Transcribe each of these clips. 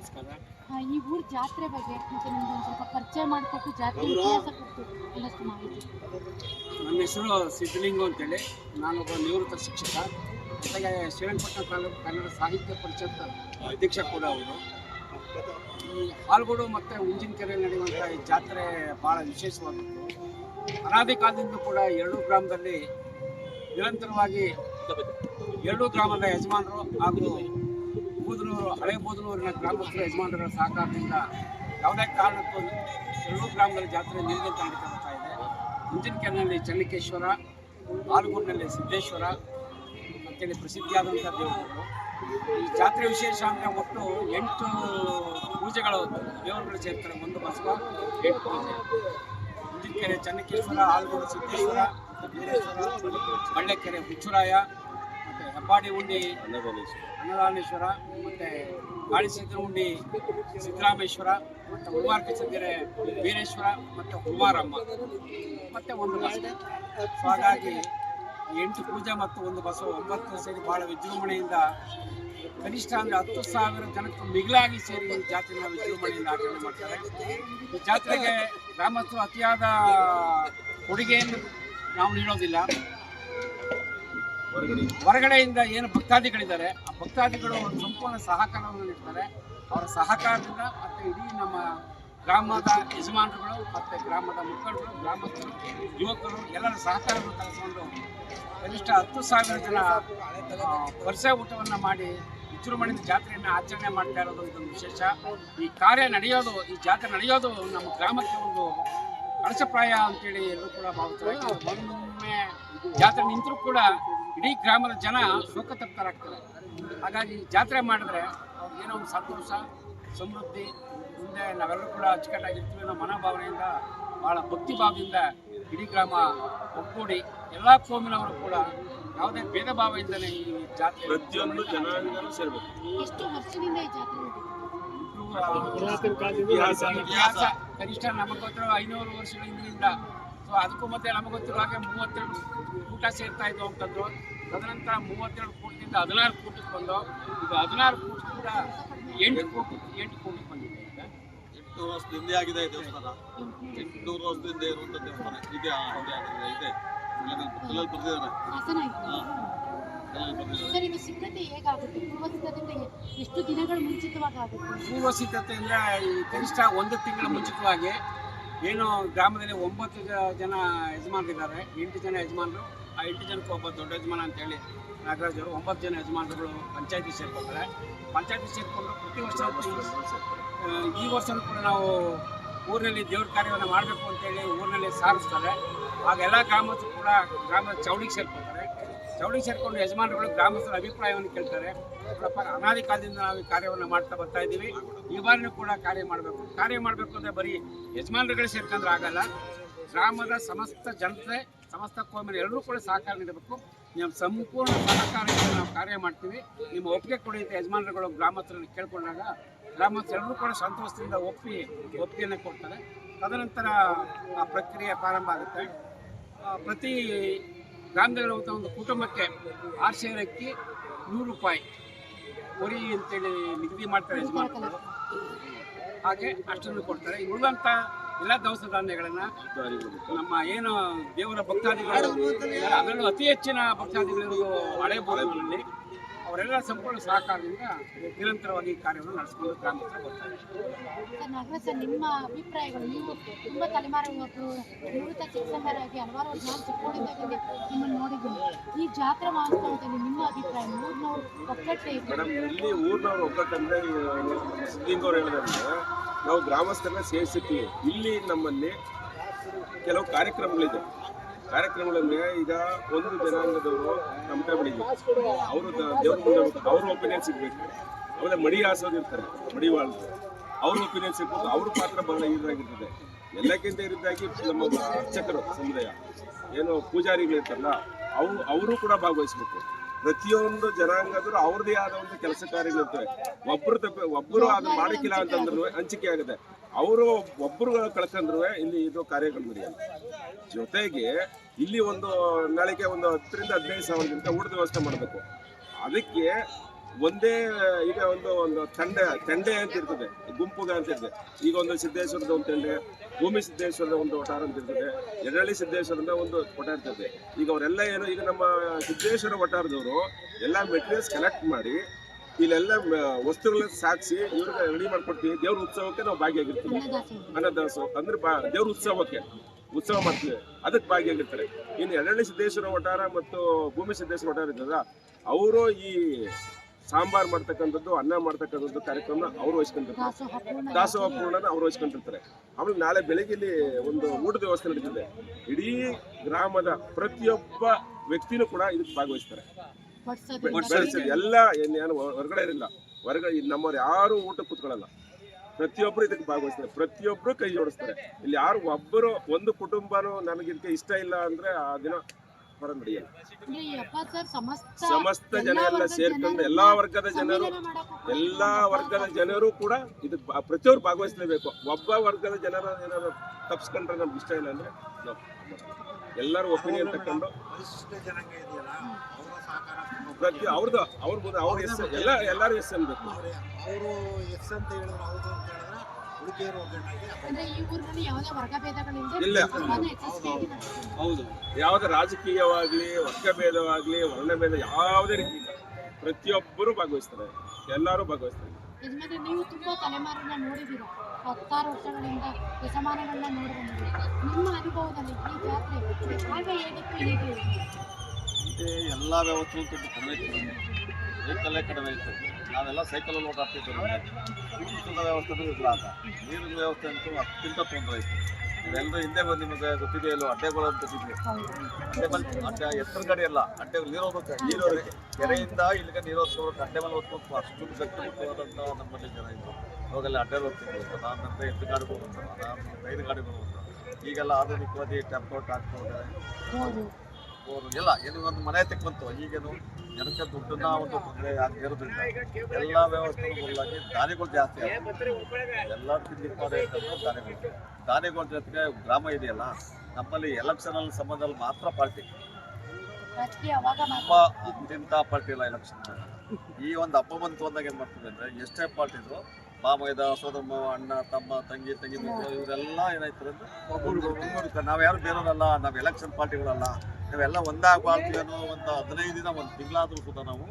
ನಮಸ್ಕಾರ ಈ ಊರ್ ಜಾತ್ರೆ ಬಗ್ಗೆ ಮತ್ತೆ ಒಂದ್ ಸ್ವಲ್ಪ ಪರಿಚಯ ಮಾಡಿಕೊಟ್ಟು ಜಾತ್ರೆ ಒಂದಷ್ಟು ಮಾಹಿತಿ ನನ್ನ ಹೆಸರು ಸಿದ್ಧಲಿಂಗು ಅಂತೇಳಿ ನಾನೊಬ್ಬ ನಿವೃತ್ತ ಶಿಕ್ಷಕ ಜೊತೆಗೆ ಶ್ರೀರಂಗಪಟ್ಟಣ ತಾಲೂಕು ಕನ್ನಡ ಸಾಹಿತ್ಯ ಪರಿಷತ್ ಅಧ್ಯಕ್ಷ ಕೂಡ ಅವರು ಈ ಹಾಲ್ಗೋಡು ಮತ್ತು ಉಂಜಿನಕೆರೆಯಲ್ಲಿ ನಡೆಯುವಂಥ ಈ ಜಾತ್ರೆ ಭಾಳ ವಿಶೇಷವಾದದ್ದು ಅನಾದಿ ಕಾಲದಿಂದ ಕೂಡ ಎರಡೂ ಗ್ರಾಮದಲ್ಲಿ ನಿರಂತರವಾಗಿ ಎರಡೂ ಗ್ರಾಮದ ಯಜಮಾನರು ಹಾಗೂ ಬೂದನೂರು ಹಳೆ ಬೂದನೂರಿನ ಗ್ರಾಮಸ್ಥರ ಯಜಮಾನರ ಸಹಕಾರದಿಂದ ಯಾವುದೇ ಕಾರಣಕ್ಕೂ ಎರಡೂ ಗ್ರಾಮಗಳ ಜಾತ್ರೆ ನಿಲ್ದಂತ ನಡೀತಾ ಇದೆ. ಮುಂಜಿನಕೆರೆನಲ್ಲಿ ಚನ್ನಕೇಶ್ವರ ಆಲೂರಿನಲ್ಲಿ ಸಿದ್ದೇಶ್ವರ ಅಂತೇಳಿ ಪ್ರಸಿದ್ಧಿಯಾದಂಥ ದೇವರುಗಳು. ಈ ಜಾತ್ರೆ ವಿಶೇಷ ಅಂದರೆ ಒಟ್ಟು ಎಂಟು ಪೂಜೆಗಳು ದೇವರುಗಳು ಸೇರ್ತಾರೆ ಒಂದು ಬಸವ, ಎಂಟು ಪೂಜೆ. ಮುಂಜಿನಕೆರೆ ಚನ್ನಕೇಶ್ವರ ಆಲೂರು ಸಿದ್ದೇಶ್ವರ ಬಳ್ಳೆಕೆರೆ ಹುಚ್ಚುರಾಯ, ಮತ್ತು ಹೆಬ್ಬಾಡಿ ಉಂಡಿ ಅನ್ನದಾನೇಶ್ವರ ಮತ್ತು ಕಾಳಿಸಿದ್ರ ಉಂಡಿ ಸಿದ್ದರಾಮೇಶ್ವರ ಮತ್ತು ಉಳ್ವಾರ್ಕ ಸಿದ್ದರೆ ವೀರೇಶ್ವರ ಮತ್ತು ಹುಲ್ವಾರಮ್ಮ ಮತ್ತು ಒಂದು ಬಸ್ ಸೊ ಹಾಗಾಗಿ ಎಂಟು ಪೂಜೆ ಮತ್ತು ಒಂದು ಬಸವ. ಒಂಬತ್ತು ಸೇರಿ ಬಹಳ ವಿಜೃಂಭಣೆಯಿಂದ ಕನಿಷ್ಠ ಅಂದ್ರೆ ಹತ್ತು ಸಾವಿರ ಜನಕ್ಕೂ ಮಿಗಿಲಾಗಿ ಸೇರಿ ಒಂದು ಜಾತ್ರೆನ ವಿಜೃಂಭಣೆಯಿಂದ ಆಚರಣೆ ಮಾಡ್ತಾರೆ. ಈ ಜಾತ್ರೆಗೆ ಗ್ರಾಮಸ್ಥರು ಅತಿಯಾದ ಕೊಡುಗೆಯನ್ನು ನಾವು ನೀಡೋದಿಲ್ಲ. ಹೊರಗಡೆಯಿಂದ ಏನು ಭಕ್ತಾದಿಗಳಿದ್ದಾರೆ, ಆ ಭಕ್ತಾದಿಗಳು ಒಂದು ಸಂಪೂರ್ಣ ಸಹಕಾರವನ್ನು ನೀಡ್ತಾರೆ ಅವರ ಸಹಕಾರದಿಂದ ಮತ್ತು ಇಡೀ ನಮ್ಮ ಗ್ರಾಮದ ಯಜಮಾನರುಗಳು ಮತ್ತು ಗ್ರಾಮದ ಮುಖಂಡರು, ಗ್ರಾಮದ ಯುವಕರು ಎಲ್ಲರ ಸಹಕಾರವನ್ನು ಕಲಿಸ್ಕೊಂಡು ಕನಿಷ್ಠ ಹತ್ತು ಸಾವಿರ ಜನ ವರ್ಷ ಊಟವನ್ನು ಮಾಡಿ ವಿಜೃಂಭಣೆಯಿಂದ ಜಾತ್ರೆಯನ್ನು ಆಚರಣೆ ಮಾಡ್ತಾ ಇರೋದು ಒಂದು ವಿಶೇಷ. ಈ ಕಾರ್ಯ ನಡೆಯೋದು, ಈ ಜಾತ್ರೆ ನಡೆಯೋದು ನಮ್ಮ ಗ್ರಾಮಕ್ಕೆ ಒಂದು ಕಳಸಪ್ರಾಯ ಅಂತೇಳಿ ಎಲ್ಲರೂ ಕೂಡ ಭಾವಿಸ್ತಾರೆ. ಜಾತ್ರೆ ನಿಂತರೂ ಕೂಡ ಇಡೀ ಗ್ರಾಮದ ಜನ ಶೋಕತಪ್ತರಾಗ್ತಾರೆ. ಹಾಗಾಗಿ ಜಾತ್ರೆ ಮಾಡಿದ್ರೆ ಅವ್ರಿಗೆ ಏನೋ ಒಂದು ಸಂತೋಷ ಸಮೃದ್ಧಿ ಮುಂದೆ ನಾವೆಲ್ಲರೂ ಕೂಡ ಅಚ್ಚುಕಟ್ಟಾಗಿರ್ತೀವಿ ಅನ್ನೋ ಮನೋಭಾವನೆಯಿಂದ ಭಾಳ ಭಕ್ತಿ ಭಾವದಿಂದ ಇಡೀ ಗ್ರಾಮ ಒಗ್ಗೂಡಿ ಎಲ್ಲ ಕೋಮಿನವರು ಕೂಡ ಯಾವುದೇ ಭೇದ ಭಾವದಿಂದಲೇ ಈ ಜಾತ್ರೆ ಪ್ರತಿಯೊಂದು ಜನಾಂಗನೂ ಸೇರಬೇಕು. ಎಷ್ಟು ವರ್ಷದಿಂದ ಈ ಜಾತ್ರೆ ಇತಿಹಾಸ. ಇತಿಹಾಸ. ಕನಿಷ್ಠ ನಮಗೆ ಗೊತ್ತಿರೋ ಐನೂರು ವರ್ಷಗಳ ಹಿಂದಿನಿಂದ ಸೊ ಅದಕ್ಕೂ ಮತ್ತೆ ನಮಗೆ ಗೊತ್ತಿರೋ ಹಾಗೆ ಮೂವತ್ತೆರಡು ಊಟ ಸೇರ್ತಾ ಇದ್ವು ಅಂತಂದ್ರು. ತದನಂತರ ಮೂವತ್ತೆರಡು ಕೋಟಿಯಿಂದ ಹದಿನಾರು ಕೋಟಿ ಬಂದು ಇದು ಹದಿನಾರು ಕೋಟಿಯಿಂದ ಕೂಡ ಎಂಟು ಕೋಟಿ ಎಂಟು ಕೋಟಿ ಬಂದಿದೆ. ಈಗ ಎಂಟು ವರ್ಷದಿಂದ ಆಗಿದೆ ದೇವಸ್ಥಾನ. ಎಂಟುನೂರು ವರ್ಷದಿಂದ ಇರುವಂತ ದೇವಸ್ಥಾನ. ಇದೆ ಇದೆ ಕಲ್ಲಲ್ಲಿ ಬರ್ದಿದ್ದಾರೆ. ಎಷ್ಟು ದಿನಗಳು ಮುಂಚಿತವಾಗಿ ಆಗುತ್ತೆ? ಪೂರ್ವ ಸಿದ್ಧತೆ ಅಂದರೆ ಈ ಕನಿಷ್ಠ ಒಂದು ತಿಂಗಳ ಮುಂಚಿತವಾಗಿ ಏನು ಗ್ರಾಮದಲ್ಲಿ ಒಂಬತ್ತು ಜನ ಯಜಮಾನರಿದ್ದಾರೆ. ಎಂಟು ಜನ ಯಜಮಾನರು. ಆ ಎಂಟು ಜನಕ್ಕೆ ಒಬ್ಬ ದೊಡ್ಡ ಯಜಮಾನ ಅಂತೇಳಿ. ನಾಗರಾಜ್ ಅವರು ಒಂಬತ್ತು ಜನ ಯಜಮಾನರುಗಳು ಪಂಚಾಯತಿ ಸೇರ್ಕೊತಾರೆ ಪಂಚಾಯತಿ ಸೇರಿಕೊಂಡು ಪ್ರತಿ ವರ್ಷ ಈ ವರ್ಷನೂ ಕೂಡ ನಾವು ಊರಿನಲ್ಲಿ ದೇವ್ರ ಕಾರ್ಯವನ್ನು ಮಾಡಬೇಕು ಅಂತೇಳಿ ಊರಿನಲ್ಲಿ ಸಾರಿಸ್ತಾರೆ. ಆಗ ಎಲ್ಲ ಗ್ರಾಮಸ್ಥರು ಕೂಡ ಗ್ರಾಮದ ಚೌಡಿಗೆ ಸೇರ್ಕೊಳ್ತಾರೆ. ಚೌಡಿಗೆ ಸೇರಿಕೊಂಡು ಯಜಮಾನರುಗಳು ಗ್ರಾಮಸ್ಥರ ಅಭಿಪ್ರಾಯವನ್ನು ಕೇಳ್ತಾರೆ. ಅನಾದಿ ಕಾಲದಿಂದ ನಾವು ಈ ಕಾರ್ಯವನ್ನು ಮಾಡ್ತಾ ಬರ್ತಾ ಇದ್ದೀವಿ. ಈ ಬಾರಿನೂ ಕೂಡ ಕಾರ್ಯ ಮಾಡಬೇಕು. ಕಾರ್ಯ ಮಾಡಬೇಕು ಅಂದರೆ ಬರೀ ಯಜಮಾನರುಗಳು ಸೇರ್ಕೊಂಡ್ರೆ ಆಗಲ್ಲ. ಗ್ರಾಮದ ಸಮಸ್ತ ಜನತೆ ಸಮಸ್ತ ಕೋಮಿನ ಎಲ್ಲರೂ ಕೂಡ ಸಹಕಾರ ನೀಡಬೇಕು. ನಿಮ್ಮ ಸಂಪೂರ್ಣ ಸಹಕಾರದಿಂದ ನಾವು ಕಾರ್ಯ ಮಾಡ್ತೀವಿ. ನಿಮ್ಮ ಒಪ್ಪಿಗೆ ಕೊಡಿ ಅಂತ ಯಜಮಾನರುಗಳು ಗ್ರಾಮಸ್ಥರನ್ನು ಕೇಳ್ಕೊಂಡಾಗ ಗ್ರಾಮಸ್ಥರೆಲ್ಲರೂ ಕೂಡ ಸಂತೋಷದಿಂದ ಒಪ್ಪಿ ಒಪ್ಪಿಗೆಯನ್ನು ಕೊಡ್ತಾರೆ. ತದನಂತರ ಆ ಪ್ರಕ್ರಿಯೆ ಪ್ರಾರಂಭ ಆಗುತ್ತೆ. ಪ್ರತಿ ಗ್ರಾಮದಲ್ಲಿರುವಂಥ ಒಂದು ಕುಟುಂಬಕ್ಕೆ ಆರು ನೂರು ರೂಪಾಯಿ ಒರಿ ಅಂತೇಳಿ ನಿಗದಿ ಮಾಡ್ತಾರೆ ಯಜಮಾನರು. ಹಾಗೆ ಅಷ್ಟನ್ನು ಕೊಡ್ತಾರೆ. ಉಳಿದಂಥ ಎಲ್ಲ ದವಸ ಧಾನ್ಯಗಳನ್ನು ನಮ್ಮ ಏನು ದೇವರ ಭಕ್ತಾದಿಗಳು ಅದರಲ್ಲೂ ಅತಿ ಹೆಚ್ಚಿನ ಭಕ್ತಾದಿಗಳು ಹಳೆ ಬೋಧನಲ್ಲಿ ಅವರೆಲ್ಲ ಸಂಪೂರ್ಣ ಸಹಕಾರದಿಂದ ನಿರಂತರವಾಗಿ ಕಾರ್ಯವನ್ನು ನಡೆಸಿಕೊಂಡು ಗ್ರಾಮಕ್ಕೆ ಬರ್ತಾರೆ ಸರ್ ನಾಗರಾಜ್ ಸರ್ ನಿಮ್ಮ ಅಭಿಪ್ರಾಯಗಳು ನೀವು ತುಂಬ ತಲೆಮಾರಿ ಇವತ್ತು ನಿವೃತ್ತ ಶಿಕ್ಷಕರಾಗಿ ಹಲವಾರು ವರ್ಷ ನಾನು ಚಿಕ್ಕವಳಿದ್ದಾಗಲೇ ನಿಮ್ಮನ್ನು ನೋಡಿದ್ದೀನಿ. ಈ ಜಾತ್ರಾ ಮಹೋತ್ಸವದಲ್ಲಿ ನಿಮ್ಮ ಅಭಿಪ್ರಾಯ ಊರಿನವ್ರು ಒಕ್ಕಟ್ಟೆ ಮೇಡಮ್ ಇಲ್ಲಿ ಊರಿನವ್ರು ಒಕ್ಕಟ್ಟಂದ್ರೆ ಸಿದ್ದಿಂಗ್ ಅವ್ರು ಹೇಳಿದಂಗೆ ನಾವು ಗ್ರಾಮಸ್ಥರನ್ನ ಸೇರಿಸಿರ್ತೀವಿ. ಇಲ್ಲಿ ನಮ್ಮಲ್ಲಿ ಕೆಲವು ಕಾರ್ಯಕ್ರಮಗಳಿದೆ. ಕಾರ್ಯಕ್ರಮಗಳಂದ್ರೆ ಈಗ ಒಂದು ಜನಾಂಗದವರು ನಮ್ಮ ಬಿಡಿಗೆ ಅವರು ದೇವ್ರ ಅವ್ರ ಒಪಿನಿಯನ್ ಸಿಗ್ಬೇಕು. ಆಮೇಲೆ ಮಡಿ ಹಾಸೋರು ಇರ್ತಾರೆ ಮಡಿವಾಳ ಅವ್ರ ಒಪಿನಿಯನ್ ಸಿಗ್ಬೇಕು, ಅವ್ರ ಪಾತ್ರ ಬಹಳ ಇದಾಗಿರ್ತದೆ. ಎಲ್ಲಕ್ಕಿಂತ ಇರಿದ್ದಾಗಿ ನಮ್ಮ ಅರ್ಚಕರು, ಸಮುದಾಯ. ಏನು ಪೂಜಾರಿಗಳಿರ್ತಾರಲ್ಲ ಅವರು ಅವರು ಕೂಡ ಭಾಗವಹಿಸ್ಬೇಕು. ಪ್ರತಿಯೊಂದು ಜನಾಂಗದ್ರು ಅವ್ರದೇ ಆದ ಒಂದು ಕೆಲಸ ಕಾರ್ಯಗಳಿರ್ತವೆ ಒಬ್ರು ತಪ್ಪ ಒಬ್ಬರು ಅದು ಮಾಡಿಕ್ಕಿಲ್ಲ ಅಂತಂದ್ರು ಹಂಚಿಕೆ ಆಗುತ್ತೆ. ಅವರು ಒಬ್ಬರು ಕಳ್ಕೊಂಡ್ರು ಇಲ್ಲಿ ಇದು ಕಾರ್ಯಗಳು ನಡೆಯಲ್ಲ ಜೊತೆಗೆ ಇಲ್ಲಿ ಒಂದು ನಾಳೆಗೆ ಒಂದು ಹತ್ತರಿಂದ ಹದಿನೈದು ಸಾವಿರದಿಂದ ಊಟದ ವ್ಯವಸ್ಥೆ ಮಾಡಬೇಕು. ಅದಕ್ಕೆ ಒಂದೇ ಈಗ ಒಂದು ಒಂದು ತಂಡ ತಂಡೆ ಅಂತ ಇರ್ತದೆ. ಗುಂಪುಗ ಅಂತ ಇರ್ತದೆ. ಈಗ ಒಂದು ಸಿದ್ದೇಶ್ವರದ ಒಂದು ತಂಡೆ ಭೂಮಿ ಸಿದ್ದೇಶ್ವರದ ಒಂದು ವಠಾರ ಅಂತ ಇರ್ತದೆ ಎಡಳ್ಳಿ ಸಿದ್ದೇಶ್ವರದ ಒಂದು ವಠ ಇರ್ತದೆ. ಈಗ ಅವರೆಲ್ಲ ಏನು ಈಗ ನಮ್ಮ ಸಿದ್ದೇಶ್ವರ ವಠಾರದವರು ಎಲ್ಲ ಮೆಟೀರಿಯಲ್ಸ್ ಕಲೆಕ್ಟ್ ಮಾಡಿ ಇಲ್ಲೆಲ್ಲ ವಸ್ತುಗಳನ್ನ ಸಾಗಿಸಿ ಇವ್ರಿಗೆ ರೆಡಿ ಮಾಡ್ಕೊಡ್ತೀವಿ. ದೇವ್ರ ಉತ್ಸವಕ್ಕೆ ನಾವು ಭಾಗಿಯಾಗಿರ್ತೀವಿ. ಅನ್ನದಾಸೋಹ. ಅಂದ್ರೆ ಬಾ ದೇವ್ರ ಉತ್ಸವಕ್ಕೆ ಉತ್ಸವ ಮಾಡ್ತೀವಿ. ಅದಕ್ಕೆ ಭಾಗಿಯಾಗಿರ್ತಾರೆ. ಇನ್ನು ಎಡಳ್ಳಿ ಸಿದ್ದೇಶ್ವರ ವಠಾರ ಮತ್ತು ಭೂಮಿ ಸಿದ್ದೇಶ್ವರ ವಠಾರ ಇದ್ದಾರ ಅವರು ಈ ಸಾಂಬಾರ್ ಮಾಡ್ತಕ್ಕಂಥದ್ದು ಅನ್ನ ಮಾಡ್ತಕ್ಕಂಥದ್ದು ಕಾರ್ಯಕ್ರಮ ಅವ್ರು ವಹಿಸ್ಕೊಂಡಿರ್ತಾರೆ. ದಾಸೋಹ ಪೂರ್ಣ ದಾಸೋಹ ಪೂರ್ಣನ ಅವ್ರು ವಹಿಸ್ಕೊಂಡಿರ್ತಾರೆ. ಆಮೇಲೆ ನಾಳೆ ಬೆಳಗ್ಗೆ ಇಲ್ಲಿ ಒಂದು ಊಟದ ವ್ಯವಸ್ಥೆ ನಡೀತಿದೆ. ಇಡೀ ಗ್ರಾಮದ ಪ್ರತಿಯೊಬ್ಬ ವ್ಯಕ್ತಿನೂ ಕೂಡ ಇದಕ್ಕೆ ಭಾಗವಹಿಸ್ತಾರೆ. ಎಲ್ಲ ಏನ್ ಹೊರಗಡೆ ಇರಲಿಲ್ಲ ಹೊರಗಡೆ ನಮ್ಮವ್ರು ಯಾರು ಊಟ ಕೂತ್ಕೊಳ್ಳಲ್ಲ. ಪ್ರತಿಯೊಬ್ಬರು ಇದಕ್ಕೆ ಭಾಗವಹಿಸ್ತಾರೆ. ಪ್ರತಿಯೊಬ್ಬರು ಕೈ ಜೋಡಿಸ್ತಾರೆ. ಇಲ್ಲಿ ಯಾರು ಒಬ್ಬರು ಒಂದು ಕುಟುಂಬನೂ ನನಗೆ ಇದಕ್ಕೆ ಇಷ್ಟ ಇಲ್ಲ ಅಂದ್ರೆ ಆ ದಿನ ನಡೆಯಲ್ಲ. ಸಮಸ್ತ ಸಮಸ್ತ ಜನ ಎಲ್ಲ ಸೇರ್ಕೊಂಡು ಎಲ್ಲಾ ವರ್ಗದ ಜನರು ಎಲ್ಲಾ ವರ್ಗದ ಜನರು ಕೂಡ ಇದು ಪ್ರತಿಯೊಬ್ಬರು ಪ್ರತಿಯೊಬ್ರು ಭಾಗವಹಿಸಲೇಬೇಕು. ಒಬ್ಬ ವರ್ಗದ ಜನರ ಏನಾದ್ರು ತಪ್ಸ್ಕೊಂಡ್ರೆ ನಮ್ಗೆ ಇಷ್ಟ ಇಲ್ಲ ಅಂದ್ರೆ ನಾವು ಎಲ್ಲರೂ ಒಪಿನಿಯನ್ ತಕೊಂಡು ಪರಿಶಿಷ್ಟ ಜನಾಂಗ ಇದೆಯಲ್ಲ ಅವರ ಸಹಕಾರ ಪ್ರತಿ ಅವ್ರದ್ದು ಅವ್ರ ಅವ್ರ ಎಸ್ ಎಲ್ಲ ಎಲ್ಲರೂ ಎಸ್ ಅನ್ಬೇಕು. ಅವ್ರೆ. ಅವರು ಎಸ್ ಅಂತ ಹೇಳಿದ್ರೆ. ಇಲ್ಲ. ಹೌದು. ಯಾವುದೇ ರಾಜಕೀಯವಾಗ್ಲಿ ವರ್ಗಭೇದವಾಗಲಿ ವರ್ಣಭೇದ ಯಾವುದೇ ರೀತಿ ಇಲ್ಲ. ಪ್ರತಿಯೊಬ್ಬರು ಭಾಗವಹಿಸ್ತಾರೆ. ಎಲ್ಲರೂ ಭಾಗವಹಿಸ್ತಾರೆ. ಯಜಮಾನ್ರೆ ನೀವು ತುಂಬಾ ತಲೆಮಾರನ್ನ ನೋಡಿದ್ದೀರಾ? ಹತ್ತಾರು ವರ್ಷಗಳಿಂದ ಯಜಮಾನಗಳನ್ನ ನೋಡಿ ಬಂದಿದ್ದೀರಾ ನಿಮ್ಮ ಅನುಭವದಲ್ಲಿ ಈ ಜಾತ್ರೆ ಆಗ ಹೇಗಿತ್ತು ಹೇಗೆ ಎಲ್ಲ ವ್ಯವಸ್ಥೆ ತುಂಬ ಕಡಿಮೆ ಇತ್ತು ಕಡಿಮೆ ಇತ್ತು. ನಾವೆಲ್ಲ ಸೈಕಲಲ್ಲಿ ಓಡಾಡ್ತಿದ್ವಿ ಊಟದ ವ್ಯವಸ್ಥೆನೂ ಇಲ್ಲ ಅಂತ ನೀರಿನ ವ್ಯವಸ್ಥೆ ಅಂತೂ ಅತ್ಯಂತ ತೊಂದರೆ ಇತ್ತು ಇವೆಲ್ಲರೂ ಹಿಂದೆ ಬಂದು ನಿಮಗೆ ಗೊತ್ತಿದೆಯಲ್ಲೋ ಅಡ್ಡೆಗಳು ಅಂತ ಸಿಗ್ಲಿ ಅಡ್ಡೆ ಮೇಲೆ ಅಡ್ಡೆ ಎತ್ತರ ಕಡೆ ಅಲ್ಲ ಅಡ್ಡೆ ನೀರು ಹೋಗುತ್ತೆ ನೀರು ಕೆರೆಯಿಂದ ಇಲ್ಲಿಗೆ ನೀರು ಹೊತ್ಕೊಂಡು ಅಡ್ಡೆ ಮೇಲೆ ಹೊತ್ಕೊಂಡು ಅಷ್ಟು ಗಟ್ಟಿಮುಟ್ಟವಾದಂಥ ನಮ್ಮಲ್ಲಿ ಜನ ಇತ್ತು ಅವಾಗೆಲ್ಲ ಅಡ್ಡೆ ಹೋಗ್ತಿದ್ವಿ ನಾನಂತ ಎತ್ತು ಗಾಡಿಗಳು ಐದು ರೈಲು ಗಾಡಿಗಳು ಬಂತು ಈಗೆಲ್ಲ ಆಧುನಿಕವಾಗಿ ಟೆಂಪೋ ಟ್ರಾಕ್ಟರ್ ಹೌದು. ಎಲ್ಲ ಏನು ಒಂದು ಮನೆ ತೆಕ್ ಬಂತು. ಈಗೇನು ಜನಕ್ಕೆ ದುಡ್ಡನ್ನ ಒಂದು ತೊಂದರೆ ಆಗಿರೋದ್ರಿಂದ ಎಲ್ಲ ವ್ಯವಸ್ಥೆ ಬದಲಾಗಿ ದಾನಿಗಳು ಜಾಸ್ತಿ ಎಲ್ಲ ದಾನಿಗಳು ದಾನಿಗಳ ಜೊತೆಗೆ ಗ್ರಾಮ ಇದೆಯಲ್ಲ ನಮ್ಮಲ್ಲಿ ಎಲೆಕ್ಷನ್ ಅಲ್ಲಿ ಸಂಬಂಧದಲ್ಲಿ ಮಾತ್ರ ಪಾರ್ಟಿ. ಹಬ್ಬ ಮಾತ್ರ. ಪಾರ್ಟಿ ಇಲ್ಲ ಎಲೆಕ್ಷನ್ ಈ ಒಂದು ಹಬ್ಬ ಬಂತು ಅಂದಾಗ ಏನ್ ಮಾಡ್ತದೆ ಅಂದ್ರೆ ಎಷ್ಟೇ ಪಾರ್ಟಿ ಇದ್ರು ಮಾಮೈದ ಸೋದರ ಮಾವ ಅಣ್ಣ ತಮ್ಮ ತಂಗಿ ತಂಗಿ ಮಕ್ಕಳು ಇವರೆಲ್ಲ ಏನಾಯ್ತಾರೆ ಅಂದ್ರೆ ನಾವ್ ಯಾರು ಬೇರೆಯವರಲ್ಲ ನಾವ್ ಎಲೆಕ್ಷನ್ ಪಾರ್ಟಿಗಳಲ್ಲ. ನಾವೆಲ್ಲ ಒಂದಾಗಬಾರ್ದು ಅನ್ನೋ ಒಂದು ಹದಿನೈದು ದಿನ ಒಂದು ತಿಂಗಳಾದರೂ ಕೂಡ ನಾವು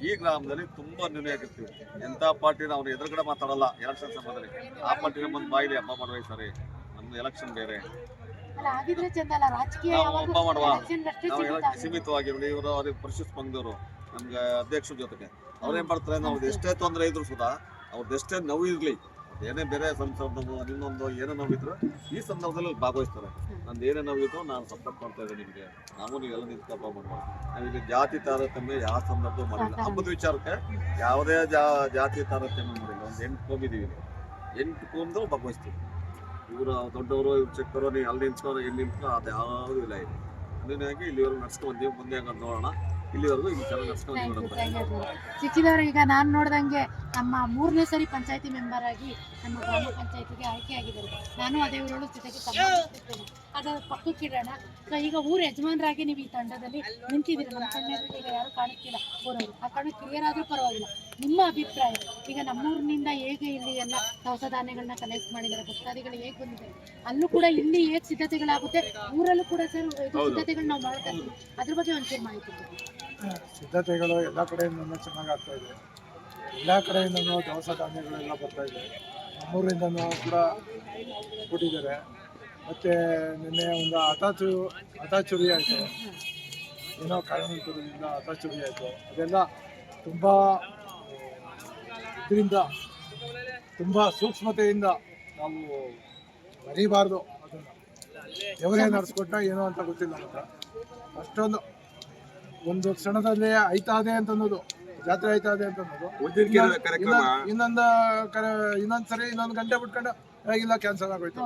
ಈ ಗ್ರಾಮದಲ್ಲಿ ತುಂಬಾ ನಿರ್ಣಯಿರ್ತೀವಿ ಎಂಥ ಪಾರ್ಟಿನ ಅವ್ರು ಎದುರುಗಡೆ ಮಾತಾಡಲ್ಲ ಎಲೆಕ್ಷನ್ ಸಮಯದಲ್ಲಿ ಆ ಪಾರ್ಟಿನ ಬಂದು ಬಾಯಿಲಿ ಹಬ್ಬ ಸರಿ ನಮ್ದು ಎಲೆಕ್ಷನ್ ಬೇರೆ. ನಾವು ಹಬ್ಬ ಮಾಡುವ. ನಾವು. ಸೀಮಿತವಾಗಿರಲಿ ಇವರು ಅವ್ರಿಗೆ ಪರಿಶಿಷ್ಟ ಬಂದವರು ನಮ್ಗೆ ಅಧ್ಯಕ್ಷರ ಜೊತೆಗೆ. ಅವ್ರೇನ್ ಮಾಡ್ತಾರೆ ನಾವು ಎಷ್ಟೇ ತೊಂದರೆ ಇದ್ರು ಸುಧಾ ಅವ್ರದ್ದು ಎಷ್ಟೇ ನೋವು ಇರ್ಲಿ ಏನೇ ಬೇರೆ ಸಂದರ್ಭ ಇನ್ನೊಂದು ಏನೋ ನೋವಿದ್ರು ಈ ಸಂದರ್ಭದಲ್ಲಿ ಭಾಗವಹಿಸ್ತಾರೆ. ನಂದು ಏನೇ ನೋವಿದ್ರು ನಾನು ಸಪೋರ್ಟ್ ಮಾಡ್ತಾ ಇದ್ದೆ ನಿಮಗೆ. ನಾವು ನೀವೆಲ್ಲ ನಿಂತು ಹಬ್ಬ ಮಾಡುವ ನಾವೀಗ ಜಾತಿ ತಾರತಮ್ಯ ಯಾವ ಸಂದರ್ಭ ಮಾಡಿಲ್ಲ. ಹಬ್ಬದ ವಿಚಾರಕ್ಕೆ ಯಾವುದೇ ಜಾ ಜಾತಿ ತಾರತಮ್ಯ ಮಾಡಿಲ್ಲ. ಒಂದು ಎಂಟು ಕೋಮಿದೀವಿ ಎಂಟು ಕೋಮ್ದು ಭಾಗವಹಿಸ್ತೀವಿ. ಇವರು ದೊಡ್ಡವರು ಇವ್ರು ಚಿಕ್ಕವರು ನೀವು ಅಲ್ಲಿ ನಿಂತ್ಕೊಂಡು ಇಲ್ಲಿ ನಿಂತ್ಕೊಂಡು ಅದು ಯಾವುದೂ ಇಲ್ಲ ಇಲ್ಲಿ. ಅದನ್ನಾಗಿ ಇಲ್ಲಿವರೆಗೂ ನಡ್ಸ್ಕೊಂಡು ಮುಂದೆ ಹಂಗೆ ನೋಡೋಣ. ಇಲ್ಲಿವರೆಗೂ ಈ ಥರ ನಡ್ಸ್ಕೊಂಡು ಸಿಕ್ಕಿದವರು ಈಗ ನಾನು ನೋಡ್ದಂಗೆ ನಮ್ಮ ಮೂರನೇ ಸರಿ ಪಂಚಾಯತಿ ಮೆಂಬರ್ ಆಗಿ ನಮ್ಮ ಗ್ರಾಮ ಪಂಚಾಯತಿಗೆ ಆಯ್ಕೆಯಾಗಿದ್ದಾರೆ ನಾನು ಅದೇ ಊರೊಳು ಜೊತೆಗೆ ಸಂಬಂಧಿಸಿದ್ದೇನೆ ಅದರ ಪಕ್ಕಕ್ಕಿಡೋಣ ಸೊ ಈಗ ಊರ ಯಜಮಾನರಾಗಿ ನೀವು ಈ ತಂಡದಲ್ಲಿ ನಿಂತಿದ್ದೀರಿ? ನಮ್ಮ ತಂಡದಲ್ಲಿ ಈಗ ಯಾರು ಕಾಣುತ್ತಿಲ್ಲ. ಊರವರು. ಆ ಕಾರಣ ಕ್ಲಿಯರ್ ಆದರೂ ಪರವಾಗಿಲ್ಲ. ನಿಮ್ಮ ಅಭಿಪ್ರಾಯ ಈಗ ನಮ್ಮೂರಿನಿಂದ ಹೇಗೆ ಇಲ್ಲಿ ಎಲ್ಲ ದವಸ ಧಾನ್ಯಗಳನ್ನ ಕಲೆಕ್ಟ್ ಮಾಡಿದ್ದಾರೆ? ಭಕ್ತಾದಿಗಳು ಹೇಗೆ ಬಂದಿದ್ದಾರೆ? ಅಲ್ಲೂ ಕೂಡ ಇಲ್ಲಿ ಹೇಗೆ ಸಿದ್ಧತೆಗಳಾಗುತ್ತೆ? ಊರಲ್ಲೂ ಕೂಡ ಸರ್. ಸಿದ್ಧತೆಗಳು ನಾವು ಮಾಡ್ತಾ ಇದ್ದೀವಿ. ಅದ್ರ ಬಗ್ಗೆ ಒಂಚೂರು ಮಾಹಿತಿ. ಸಿದ್ಧತೆಗಳು ಎಲ್ಲ ಕಡೆಯಿಂದ ಚೆನ್ನಾಗಿ ಆಗ್ತಾ ಇದೆ. ಎಲ್ಲ ಕಡೆಯಿಂದನೂ ದವಸ ಧಾನ್ಯಗಳೆಲ್ಲ ಬರ್ತಾ ಇದೆ. ನಮ್ಮೂರಿಂದನೂ ಕೂಡ ಕೊಟ್ಟಿದ್ದಾರೆ. ಮತ್ತು ನಿನ್ನೆ ಒಂದು ಹತಾಚು ಹತಾಚುರಿ ಆಯಿತು. ಏನೋ ಕಾರಣದಿಂದ ಹತಾಚುರಿ ಆಯಿತು. ಅದೆಲ್ಲ ತುಂಬ, ಇದರಿಂದ ತುಂಬ ಸೂಕ್ಷ್ಮತೆಯಿಂದ ನಾವು ಮರಿಬಾರ್ದು ಅದನ್ನು. ದೇವರೇ ನಡೆಸ್ಕೊಟ್ಟ ಏನೋ ಅಂತ ಗೊತ್ತಿಲ್ಲ ಅಂತ ಅಷ್ಟೊಂದು, ಒಂದು ಕ್ಷಣದಲ್ಲೇ ಐತಾದೆ ಅಂತ ಅನ್ನೋದು ಜಾತ್ರೆ ಅಂತ ಅನ್ನೋದು. ಉದ್ದಿನ ಕಾರ್ಯಕ್ರಮ. ಇನ್ನೊಂದ್- ಇನ್ನೊಂದು ಕರೆ ಇನ್ನೊಂದ್ ಸರಿ ಇನ್ನೊಂದು ಗಂಟೆ ಬಿಟ್ಕೊಂಡು "ಏ, ಇಲ್ಲ ಕ್ಯಾನ್ಸಲ್ ಆಗೋಯ್ತು.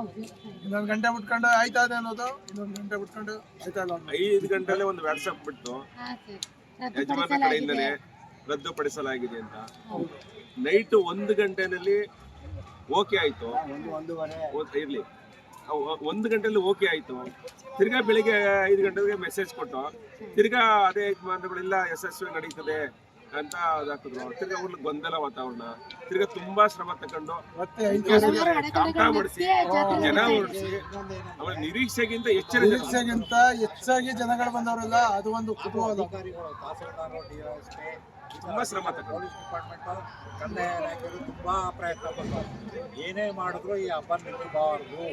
ಇನ್ನೊಂದ್ ಗಂಟೆ ಬಿಟ್ಕೊಂಡು ಆಯ್ತಾದೆ ಅನ್ನೋದು ಇನ್ನೊಂದು ಗಂಟೆ ಬಿಟ್ಕೊಂಡು ಆಯ್ತಾ ಇಲ್ಲ ಐದು ಗಂಟೆಲೆ ಒಂದು ವಾಟ್ಸಪ್ ಬಿಟ್ಟು ಯಜಮಾನ ಕಡೆಯಿಂದಲೇ ರದ್ದುಪಡಿಸಲಾಗಿದೆ ಅಂತ. ಹೌದು. ನೈಟ್ ಒಂದು ಗಂಟೆನಲ್ಲಿ ಓಕೆ ಆಯ್ತು. ಇರ್ಲಿ. ಒಂದು ಗಂಟೆಲಿ ಓಕೆ ಆಯ್ತು. ತಿರ್ಗಾ ಬೆಳಿಗ್ಗೆ ಐದು ಗಂಟೆಗೆ ಮೆಸೇಜ್ ಕೊಟ್ಟು ತಿರ್ಗಾ ಅದೇ ಯಜಮಾನರುಗಳೆಲ್ಲ ಯಶಸ್ವಿ ನಡೀತದೆ. ಅಂತ ಅದಾಕಿದ್ರು ತಿರ್ಗಾ ಅವ್ರಿಗೆ ಗೊಂದಲ ವಾತಾವರಣ. ತಿರ್ಗಾ ತುಂಬಾ ಶ್ರಮ ತಗೊಂಡು ಮತ್ತೆ ಮಾಡಿಸಿ ಜನ ಓಡಿಸಿ. ಆಮೇಲೆ ನಿರೀಕ್ಷೆಗಿಂತ ಹೆಚ್ಚಿನ ನಿರೀಕ್ಷೆಗಿಂತ ಹೆಚ್ಚಾಗಿ ಜನಗಳು ಬಂದವರಲ್ಲ ಅದು ಒಂದು ಕುಟುಂಬ ಅಧಿಕಾರಿಗಳು ತಹಸೀಲ್ದಾರ್ ಡಿಎಸ್ಪಿ ತುಂಬಾ ಶ್ರಮ ತಗೊಂಡು. ಪೊಲೀಸ್ ಡಿಪಾರ್ಟ್ಮೆಂಟ್ ಕಂದಾಯ ಇಲಾಖೆಯವರು ತುಂಬಾ ಪ್ರಯತ್ನ ಪಟ್ಟರು ಏನೇ ಮಾಡಿದ್ರು ಈ ಹಬ್ಬ ಬಾರ್ದು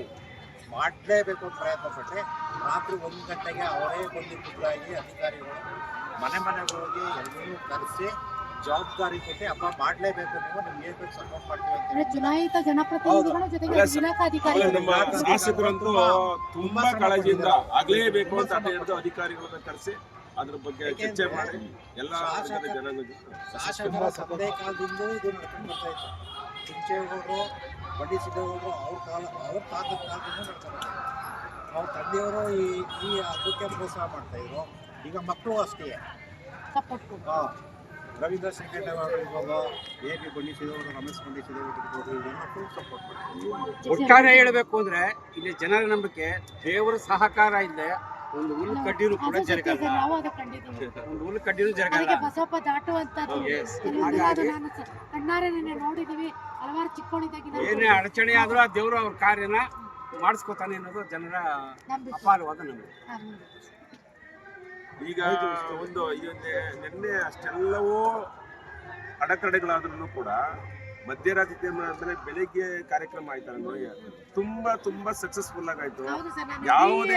ಮಾಡಲೇಬೇಕು ಅಂತ ಪ್ರಯತ್ನ ಪಟ್ಟರೆ ರಾತ್ರಿ ಒಂದು ಗಂಟೆಗೆ ಅವರೇ ಬಂದು ಖುದ್ದಾಗಿ ಅಧಿಕಾರಿಗಳು ಮನೆ ಮನೆಗೆ ಹೋಗಿ ಎಲ್ಲರೂ ಕರೆಸಿ ಜವಾಬ್ದಾರಿ ಕೊಟ್ಟು ಹಬ್ಬ ಮಾಡಲೇಬೇಕು ನೀವು ನಿಮ್ಗೆ ಏನು ಬೇಕು ಸಪೋರ್ಟ್ ಮಾಡ್ತೀವಿ ಚುನಾಯಿತ ಜನಪ್ರತಿನಿಧಿಗಳ ಜೊತೆಗೆ ಶಾಸಕರಂತೂ ತುಂಬಾ ಕಾಳಜಿಯಿಂದ ಆಗ್ಲೇಬೇಕು ಅಂತ ಹೇಳಿದ್ರು ಅಧಿಕಾರಿಗಳನ್ನ ಕರೆಸಿ ಅದ್ರ ಬಗ್ಗೆ ಚರ್ಚೆ ಮಾಡಿ ಎಲ್ಲ ಶಾಸಕರ ತಂದೆ ಕಾಲದಿಂದ ಇದು ನಡ್ಕೊಂಡು ಬರ್ತಾ ಇತ್ತು ಚಿಂಚೇಗೌಡರು ಬಂಡಿ ಸಿದ್ದೇಗೌಡರು ಅವ್ರ ಕಾಲ ಅವ್ರ ಕಾಲದ ಕಾಲದಿಂದ ನಡ್ಕೊಂಡು ಅವ್ರ ತಂದೆಯವರು ಈ ಈ ಅದಕ್ಕೆ ಪ್ರೋತ್ಸಾಹ ಮಾಡ್ತಾ ಇದ್ರು. ಈಗ ಮಕ್ಕಳು ಅಷ್ಟೇ. ಸಪೋರ್ಟ್ ರವೀಂದ್ರ ಶಂಕರಗೌಡ ಇರ್ಬೋದು ಎ ಬಿ ಬಂಡಿಸಿದವರು ರಮೇಶ್ ಬಂಡಿಸಿದವರು ಇರ್ಬೋದು ಸಪೋರ್ಟ್ ಮಾಡ್ತಾರೆ. ಒಟ್ಟಾರೆ ಹೇಳಬೇಕು ಅಂದ್ರೆ ಇಲ್ಲಿ ಜನರ ನಂಬಿಕೆ ದೇವರ ಸಹಕಾರ ಇಲ್ಲದೆ ಒಂದು ಹುಲ್ಲು ಕಡ್ಡಿನೂ ಕೂಡ ಜರಗಲ್ಲ. ಒಂದು ಹುಲ್ಲು ಕಡ್ಡಿನೂ ಜರಗಲ್ಲ. ದಾಟುವಂತದ್ದು ನಾನು ಕಣ್ಣಾರೆ ನೆನ್ನೆ ನೋಡಿದೀವಿ ಹಲವಾರು ನಾವು ಏನೇ ಅಡಚಣೆ ಆದ್ರೂ ಆ ದೇವರು ಅವ್ರ ಕಾರ್ಯನ ಮಾಡಿಸ್ಕೊತಾನೆ ಅನ್ನೋದು ಜನರ ಅಪಾರವಾದ ನಂಬಿಕೆ. ಈಗ ಒಂದು ಈ ಒಂದು ನಿನ್ನೆ ಅಷ್ಟೆಲ್ಲವೂ ಅಡೆತಡೆಗಳಾದ್ರೂ ಕೂಡ ಮಧ್ಯರಾತ್ರಿ ಅಂದ್ರೆ ಬೆಳಿಗ್ಗೆ ಕಾರ್ಯಕ್ರಮ ಆಯ್ತಲ್ಲ ನೋಡಿ ತುಂಬಾ ತುಂಬಾ ಸಕ್ಸಸ್ಫುಲ್ ಆಗಾಯ್ತು. ಯಾವುದೇ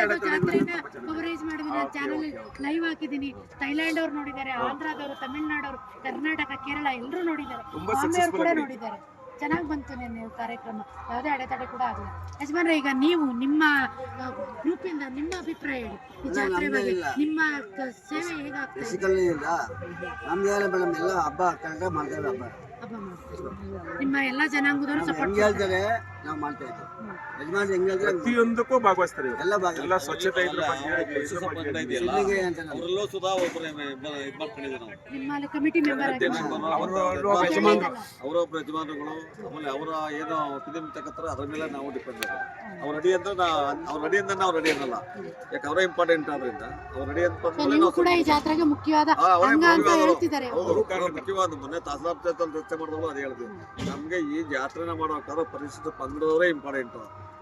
ಕವರೇಜ್ ಮಾಡಿದ್ದೀನಿ ಚಾನಲ್. ಲೈವ್ ಹಾಕಿದ್ದೀನಿ. ಥೈಲ್ಯಾಂಡ್ ಅವ್ರು ನೋಡಿದ್ದಾರೆ ಆಂಧ್ರದವರು ತಮಿಳ್ನಾಡವರು ಕರ್ನಾಟಕ ಕೇರಳ ಎಲ್ಲರೂ ನೋಡಿದ್ದಾರೆ. ತುಂಬಾ ಸಕ್ಸಸ್ಫುಲ್ ನೋಡಿದ್ದಾರೆ. ಚೆನ್ನಾಗಿ ಬಂತು ನಿನ್ನೆ ಕಾರ್ಯಕ್ರಮ. ಯಾವುದೇ ಅಡೆತಡೆ ಕೂಡ ಆಗಲ್ಲ. ಯಜಮಾನ್ರೆ ಈಗ ನೀವು ನಿಮ್ಮ ಗ್ರೂಪ್ ಇಂದ ನಿಮ್ಮ ಅಭಿಪ್ರಾಯ ಹೇಳಿ. ಈ ಜಾತ್ರೆ ಬಗ್ಗೆ ನಿಮ್ಮ ಕ- ಸೇವೆ ಹೇಗಾಗ್ತದೆ ಇದೆ? ಬೇಸಿಕಲ್ಲಿ ಇಲ್ಲ. ನಮ್ದೇನು ಮೇಡಮ್ ಎಲ್ಲ ಹಬ್ಬ ಕರೆಕ್ಟಾಗಿ ಮಾಡ್ತೇವೆ ಹಬ್ಬ. ಹಬ್ಬ ಮಾಡ್ತೀವಿ ನಿಮ್ಮ ಎಲ್ಲಾ ಜನಾಂಗದವರು ಸಪೋರ್ಟ್ ಮಾಡ್ತಾರೆ. ಹೇಳ್ತಾರೆ? ನಾವು ಮಾಡ್ತಾ ಇದ್ದೀವಿ. ಯಜಮಾನ್ರು ಹೆಂಗ್ ಪ್ರತಿಯೊಂದಕ್ಕೂ ಭಾಗವಹಿಸ್ತಾರೆ ಇವ್ರು. ಎಲ್ಲ ಭಾಗ ಎಲ್ಲ ಸ್ವಚ್ಛತೆ ಇದ್ರ ಅಲ್ಲ, ಬಗ್ಗೆ ಅವ್ರು ಇದ್ರ ಪಶು ಬಗ್ಗೆ ಸಂಪರ್ಕ ಇದೆಯಲ್ಲ? ಇಲ್ಲಿಗೆ ಅಂತ ನಾವು ಅವರೆಲ್ಲೋ ಸುಧಾ ಒಬ್ಬರೇ ಇದು ಮಾಡ್ಕೊಂಡಿದ್ದೀವಿ ನಾವು ನಿಮ್ಮಲ್ಲಿ ಕಮಿಟಿ ಮೆಂಬರ್ ಆಗಿ ಅವರು ಯಜಮಾನ್ರು. ಯಜಮಾನ್ರು. ಅವರೊಬ್ಬರು ಯಜಮಾನರುಗಳು ಆಮೇಲೆ ಅವರ ಏನು ಫಿಲಿಮ್ ಅದ್ರ ಮೇಲೆ ನಾವು ಡಿಪೆಂಡ್ ಅವ್ರು ರೆಡಿ ಅಂದ್ರೆ ನಾ ಅವ್ರ ರೆಡಿ ಅಂದ್ರೆ ನಾವು ರೆಡಿ ಅನ್ನಲ್ಲ. ಯಾಕೆ ಅವರೇ ಇಂಪಾರ್ಟೆಂಟ್ ಆದ್ರಿಂದ. ಅವ್ರು ರೆಡಿ ಅಂತ ನೀವು ಕೂಡ ಈ ಜಾತ್ರೆಗೆ ಮುಖ್ಯವಾದ ಹಾ, ಅವರೇ ಅಂಗ ಅಂತ ಮುಖ್ಯವಾದವರು. ಹೇಳ್ತಿದ್ದಾರೆ. ಅವ್ರು ಮುಖ್ಯವಾದ ಮೊನ್ನೆ ತಾಸಾಪ್ತೆ ಅಂತ ಚರ್ಚೆ ಮಾಡಿದ್ರು ಅದೇ ಹೇಳಿದ್ವಿ ನಮ್ಗೆ ಈ ಜಾತ್ರೆನ ಮಾಡೋಕ್ಕಾದ್ರೆ ಪರಿಶಿಷ್ಟ ಪಂಗಡವರೇ ಇಂಪಾರ್ಟೆಂಟ್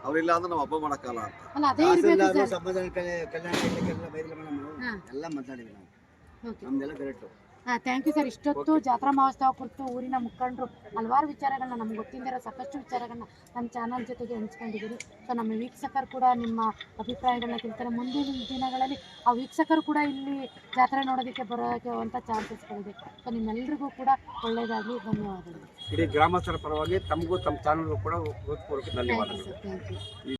ಅವ್ರಿಲ್ಲ ಅಂದ್ರೆ ನಾವು ಹಬ್ಬ ಮಾಡಕ್ಕಲ್ಲ ಅಂತ. ಅಲ್ಲ ಅದೇ ಇರ್ಬೇಕು ಸಮಾಧಾನ ಕಲ್ಯಾಣ. ಎಲ್ಲ ಮಾತಾಡಿದ್ವಿ ನಾವು. ಓಕೆ. ನಮ್ದೆಲ್ಲ ಕರೆಕ್ಟು ಥ್ಯಾಂಕ್ ಯು ಸರ್ ಇಷ್ಟೊತ್ತು ಜಾತ್ರಾ ಮಹೋತ್ಸವ ಕುರಿತು ಊರಿನ ಮುಖಂಡರು ಹಲವಾರು ವಿಚಾರಗಳನ್ನ ನಮ್ಗೆ ಗೊತ್ತಿದ್ದಿರೋ ಸಾಕಷ್ಟು ವಿಚಾರಗಳನ್ನ ನಮ್ಮ ಚಾನಲ್ ಜೊತೆಗೆ ಹಂಚ್ಕೊಂಡಿದ್ದೀರಿ. ಸೊ ನಮ್ಮ ವೀಕ್ಷಕರು ಕೂಡ ನಿಮ್ಮ ಅಭಿಪ್ರಾಯಗಳನ್ನ ತಿಳ್ತಾರೆ. ಮುಂದಿನ ದಿನಗಳಲ್ಲಿ ಆ ವೀಕ್ಷಕರು ಕೂಡ ಇಲ್ಲಿ ಜಾತ್ರೆ ನೋಡೋದಕ್ಕೆ ಬರೋಕ್ಕೆ ಅಂತ ಚಾನ್ಸಸ್ಗಳಿದೆ ಸೊ ನಿಮ್ಮೆಲ್ಲರಿಗೂ ಕೂಡ ಒಳ್ಳೆಯದಾಗಲಿ ಧನ್ಯವಾದಗಳು. ಇಡೀ ಗ್ರಾಮಸ್ಥರ ಪರವಾಗಿ ತಮಗೂ ತಮ್ಮ ಚಾನಲ್ಗೂ ಕೂಡ ಧನ್ಯವಾದಗಳು. Sir thank you